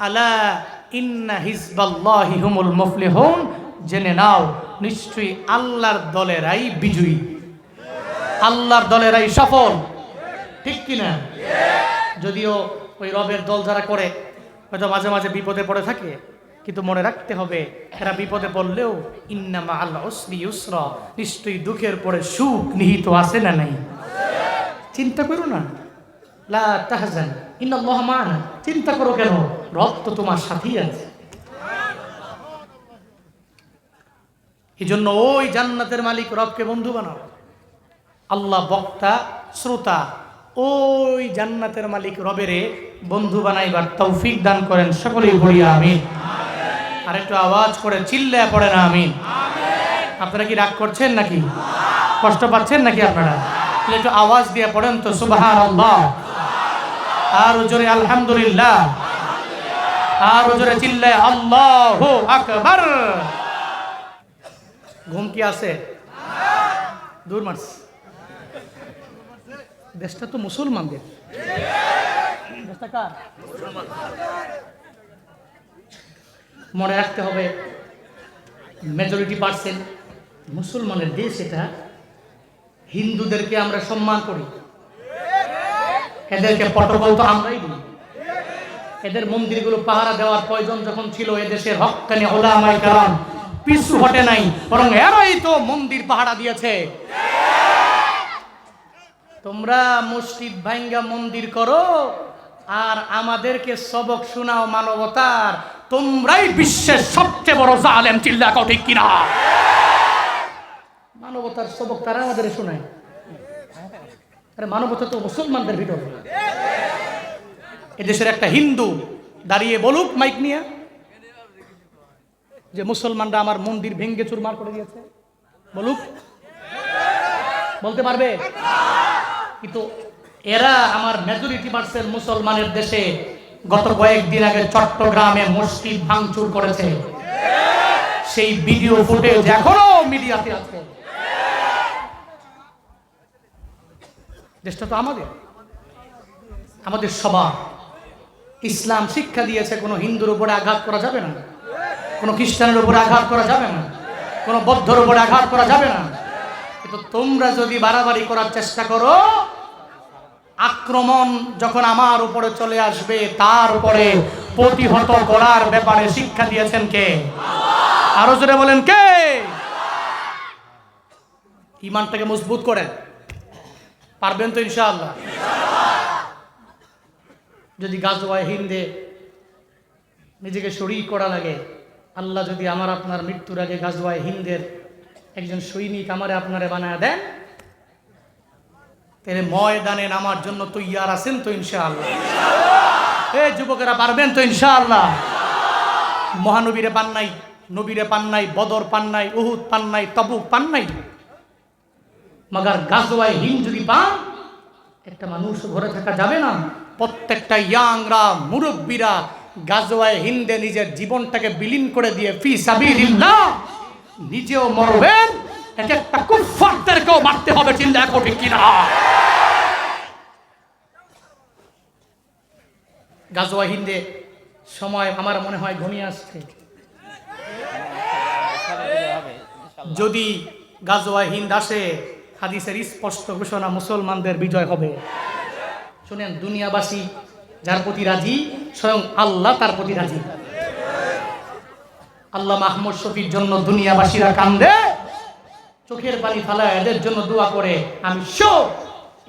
আলা ইন্না হিজবাল্লাহি হুমুল মুফলিহুন। জেনে নাও, নিশ্চয়ই আল্লাহর দলেরাই বিজয়ী। আল্লাহর দলেরাই সফল। ঠিক কিনা? যদিও ওই রবের দল যারা করে, হয়তো মাঝে মাঝে বিপদে পড়ে থাকে, কিন্তু মনে রাখতে হবে, এরা বিপদে পড়লেও ইন্নামা আল্লাহ উসরি ইউসরা। নিশ্চয়ই দুঃখের পরে সুখ নিহিত আছে না নাই? চিন্তা করো না। লা তাহজান। মা'ানা চিন্তা করো কেন? রব তো তোমার সাথেই আছে। এই জন্য ওই জান্নাতের মালিক রবকে বন্ধু বানাও। আল্লাহ বক্তা, শ্রোতা, ওই জান্নাতের মালিক রবেরে বন্ধু বানাইবার তৌফিক দান করেন সকলেই বলিয়া আমিন। আর একটু আওয়াজ করে চিল্লায় পড়ে না আমিন। আপনারা কি রাগ করছেন নাকি? কষ্ট পাচ্ছেন নাকি আপনারা? একটু আওয়াজ দিয়ে পড়েন তো আল্লাহ আর জোরে আলহামদুলিল্লাহ। আর জোরে ঘুম কি আছে? দূর দেশটা তো মুসলমানদের। মনে রাখতে হবে মেজরিটি পার্সেন্ট মুসলমানের দেশ এটা। হিন্দুদেরকে আমরা সম্মান করি। এদেরকে পটবল তো আমরাই দিই এদের মন্দিরগুলো পাহারা দেওয়ার প্রয়োজন যখন ছিল, এদেশের হকানি ওলামাই কারণ পিছু হটে নাই, বরং এরাই তো মন্দির পাহারা দিয়েছে। তোমরা মসজিদ ভাঙ্গা মন্দির করো, আর আমাদেরকে সবক শোনাও মানবতার, তোমরাই বিশ্বের সবচেয়ে বড় জালেম, চিল্লা ঠিক কিনা? মানবতার সবক তারা আমাদের শোনায়। মানবতা তো মুসলমানদের ভিতরে এদেশের একটা হিন্দু দাঁড়িয়ে বলুক মাইক নিয়ে যে মুসলমানরা আমার মন্দির ভেঙ্গে চুরমার করে দিয়েছে। বলুক। বলতে পারবে? কিন্তু এরা আমার মেজরিটি পার্সেন্ট মুসলমানের দেশে গত কয়েকদিন আগে চট্টগ্রামে মসজিদ ভাঙচুর করেছে। সেই ভিডিও ফুটেজ এখনও মিডিয়াতে আছে। দেশটা তো আমাদের। আমাদের সবার। ইসলাম শিক্ষা দিয়েছে, কোনো হিন্দুর উপরে আঘাত করা যাবে না। কোনো খ্রিস্টানের উপরে আঘাত করা যাবে না। কোনো বৌদ্ধর উপরে আঘাত করা যাবে না। কিন্তু তোমরা যদি বাড়াবাড়ি করার চেষ্টা করো, আক্রমণ যখন আমার উপরে চলে আসবে, তার উপরে প্রতিহত করার ব্যাপারে শিক্ষা দিয়েছেন কে? আরও জোরে বলেন কে? ইমানটাকে মজবুত করেন পারবেন তো ইনশাআল্লাহ? যদি গাজওয়ায় হিন্দে নিজেকে শরীর করা লাগে, আল্লাহ যদি আমার আপনার মৃত্যুর আগে গাজওয়ায় হিন্দের একজন সৈনিক আমারে আপনারে বানায় দেন, তাহলে ময়দানে নামার জন্য তৈয়ার আছেন তো ইনশাআল্লাহ। এ যুবকেরা পারবেন তো ইনশাআল্লাহ? মহানবীরে পান নাই, নবীরে পান নাই, বদর পান নাই, উহুদ পান নাই, তবুক পান নাই। মাগার গাজওয়ায় হিম যদি পান, একটা মানুষ ঘরে থাকা যাবে না। প্রত্যেকটা ইয়াংরা মুরব্বীরা গাজওয়ায় হিন্দে নিজের জীবনটাকে বিলীন করে দিয়ে, ফি সাবিলিল্লাহ, নিজেও মরবেন। এক একটা মারতে হবে, চিন্তা করবে কিনা। গাজওয়া হিন্দে সময় আমার মনে হয় ঘনিয়ে আসছে। যদি গাজওয়া হিন্দ আসে, হাদিসের স্পষ্ট ঘোষণা মুসলমানদের বিজয় হবে। শুনেন, দুনিয়াবাসী যার প্রতি রাজি, স্বয়ং আল্লাহ তার প্রতি রাজি। আল্লাহ মাহমুদ শফির জন্য দুনিয়াবাসীরা কান্দে, চোখের পানি ফালায় এদের জন্য দোয়া করে, আমি শো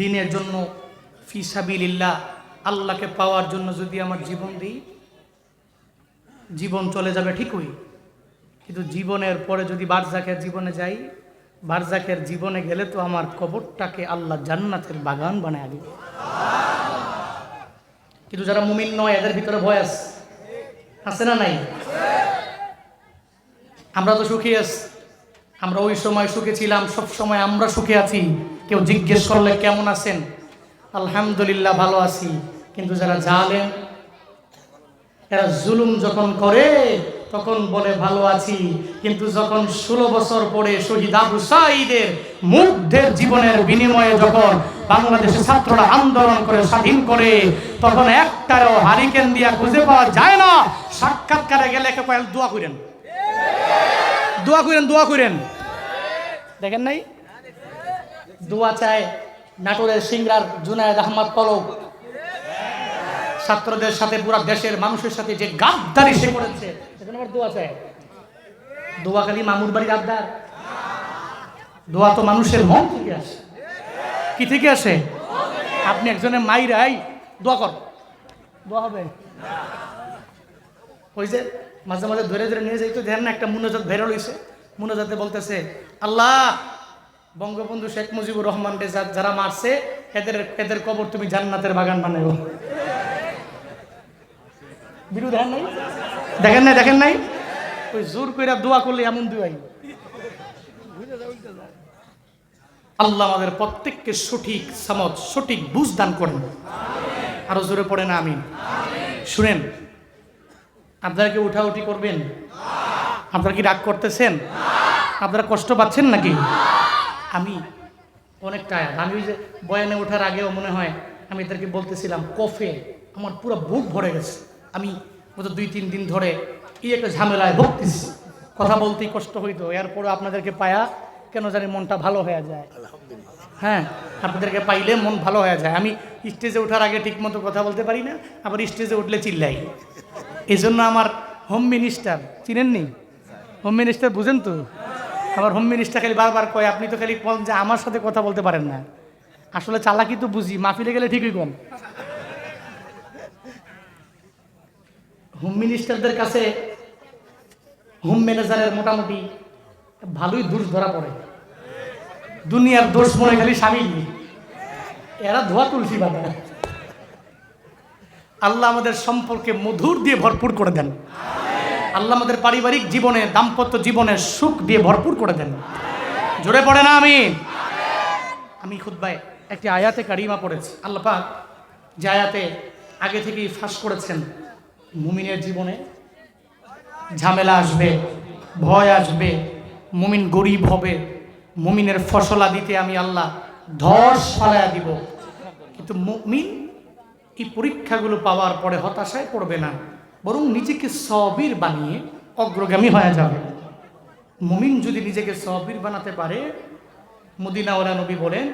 দিনের জন্য ফিসাবিল্লাহ আল্লাহকে পাওয়ার জন্য যদি আমার জীবন দিই, জীবন চলে যাবে ঠিকই। কিন্তু জীবনের পরে যদি বারজাকের জীবনে যাই, বারজাকের জীবনে গেলে তো আমার কবরটাকে আল্লাহ জান্নাতের বাগান বানায় দিবে। কিন্তু যারা মুমিন নয়, এদের ভিতরে ভয় আছে আছে না নাই? আমরা তো সুখী আছি, আমরা ওই সময় সুখে ছিলাম, সব সময় আমরা সুখে আছি। কেউ জিজ্ঞেস করলে কেমন আছেন? আলহামদুলিল্লাহ ভালো আছি। কিন্তু যারা জালেন এরা জুলুম যখন করে, তখন বলে, ভালো আছি। কিন্তু যখন ষোলো বছর পরে শহীদ আবু সাঈদের মুগ্ধের জীবনের বিনিময়ে যখন বাংলাদেশের ছাত্ররা আন্দোলন করে, স্বাধীন করে, তখন একটারও হারিকেন দিয়া খুঁজে পাওয়া যায় না। সাক্ষাৎকারে গেলে একে দোয়া করেন। দোয়া করেন দোয়া করেন। দেখেন নাই? দোয়া চায় নাটোরের সিংরার জুনায়দ আহমদ পলক ছাত্রদের সাথে পুরো দেশের মানুষের সাথে যে গাদ্দারি সে করেছে সেখানে আমার দোয়া চায় দোয়া খালি মামুর বাড়ির আবদার দোয়া তো মানুষের মন থেকে আসে। কি থেকে আসে? আপনি একজনের মাইরাই দোয়া কর। দোয়া হবে। ওই যে মাঝে মাঝে ধরে ধরে নিয়ে যাইতো, দেখেন না একটা মুনাজাত বেরো লইছে মুনাজাতে বলতেছে, আল্লাহ বঙ্গবন্ধু শেখ মুজিবুর রহমান রে যা- যারা মারছে, এদের এদের কবর তুমি জান্নাতের বাগান বানাইও। বিরু নাই? দেখেন নাই দেখেন নাই? ওই জোর কইরা দোয়া করলে এমন দুয়াই আল্লাহ আমাদের প্রত্যেককে সঠিক সমাজ সঠিক বুঝ দান করেন। আরও জোরে পড়ে না আমি শুনেন, আপনারা কি উঠাউঠি করবেন? আপনারা কি রাগ করতেছেন? আপনারা কষ্ট পাচ্ছেন নাকি? আমি অনেক টায়ার আমি ওই যে বয়ানে ওঠার আগেও মনে হয় আমি এদেরকে বলতেছিলাম কফে আমার পুরো বুক ভরে গেছে। আমি গত দুই তিন দিন ধরে এই একটা ঝামেলায় ভুগতেছি। কথা বলতেই কষ্ট হইতো। এরপরে আপনাদেরকে পায়া কেন জানি মনটা ভালো হয়ে যায়। হ্যাঁ আপনাদেরকে পাইলে মন ভালো হয়ে যায়। আমি স্টেজে ওঠার আগে ঠিকমতো কথা বলতে পারি না আবার স্টেজে উঠলে চিল্লাই। এই জন্য আমার হোম মিনিস্টার চিনেননি? হোম মিনিস্টার বুঝেন তো? আমার হোম মিনিস্টার খালি বারবার কয়, আপনি তো খালি বলেন যে আমার সাথে কথা বলতে পারেন না। আসলে চালাকি তো বুঝি, মাহফিলে গেলে ঠিকই কম। হোম মিনিস্টারদের কাছে হোম ম্যানেজারের মোটামুটি ভালোই দোষ ধরা পড়ে। দুনিয়ার দোষ মনে খালি স্বামী এরা ধোয়া তুলসী বাবা আল্লাহ আমাদের সম্পর্কে মধুর দিয়ে ভরপুর করে দেন। আল্লাহ আমাদের পারিবারিক জীবনে, দাম্পত্য জীবনে সুখ দিয়ে ভরপুর করে দেন। জোরে পড়ে না আমি? আমি খুদ্বায় একটি আয়াতে কারিমা পড়েছি। আল্লাহ পাক যে আয়াতে আগে থেকেই ফাঁস করেছেন, মুমিনের জীবনে ঝামেলা আসবে, ভয় আসবে, মুমিন গরিব হবে, মুমিনের ফসলা দিতে আমি আল্লাহ ধস ফালায়া দিব। কিন্তু মুমিন এই পরীক্ষাগুলো পাওয়ার পরে হতাশায় পড়বে না। বরং নিজেকে সবির বানিয়ে অগ্রগামী হয়ে যাবে মুমিন যদি নিজেকে সবির বানাতে পারে মদিনাওয়ালা নবী বলেন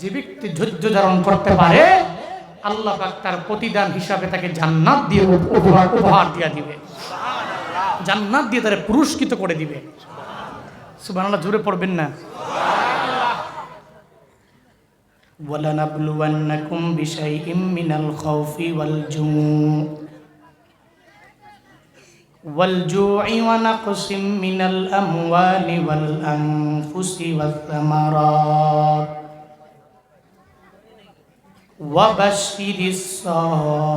যে ব্যক্তি ধৈর্য ধারণ করতে পারে আল্লাহ পাক তার প্রতিদান হিসাবে তাকে জান্নাত দিয়ে উপহার উপহার দিয়া দিবে জান্নাত দিয়ে তারা পুরস্কৃত করে দিবে সুবহানাল্লাহ জোরে পড়বেন না ولنبلونكم بشيء من الخوف والجوع والجوع ونقص من الأموال والأنفس والثمرات وبشر الصابرين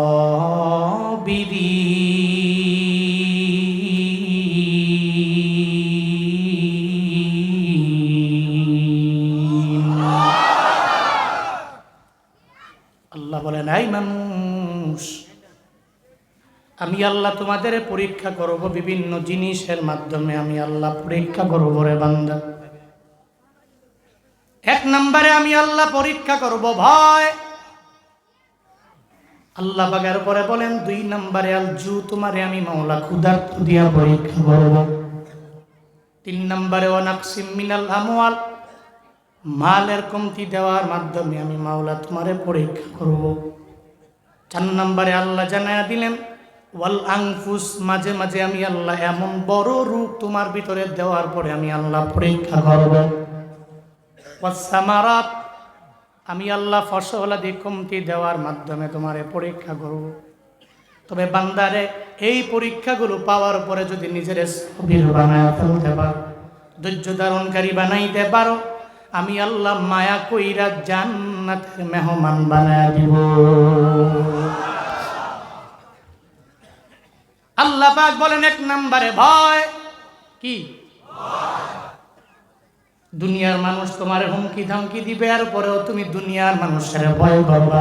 আল্লাহ বলেন এই মানুষ আমি আল্লাহ তোমাদের পরীক্ষা করব বিভিন্ন জিনিসের মাধ্যমে। আমি আল্লাহ পরীক্ষা করব রে বান্দা। এক নম্বরে আমি আল্লাহ পরীক্ষা করব ভয়। আল্লাহ বাগের পরে বলেন, দুই নম্বরে আল জু, তোমারে আমি মাওলা ক্ষুধার দিয়া পরীক্ষা করব। তিন নম্বরে অনাকসিম মিনাল আমওয়াল, মালের কমতি দেওয়ার মাধ্যমে আমি মাওলা তোমারে পরীক্ষা করব। চার নম্বরে আল্লাহ জানায়া দিলেন ওয়াল আংফুস মাঝে মাঝে আমি আল্লাহ এমন বড় রূপ তোমার ভিতরে দেওয়ার পরে আমি আল্লাহ পরীক্ষা করব। ওয়াসামারাত আমি আল্লাহ ফসলাদি কমতি দেওয়ার মাধ্যমে তোমারে পরীক্ষা করব। তবে বান্দারে, এই পরীক্ষাগুলো পাওয়ার পরে যদি নিজের স্থবির বানায় ফেলতে পারো, ধৈর্য ধারণকারী বানাইতে পারো, আমি আল্লাহ মায়া কইরা জান্নাতের মেহমান বানায় দিব। আল্লাহ পাক বলেন এক নম্বরে ভয়। কি? দুনিয়ার মানুষ তোমার হুমকি ধামকি দিবে আর পরেও তুমি দুনিয়ার মানুষের ভয় করবা।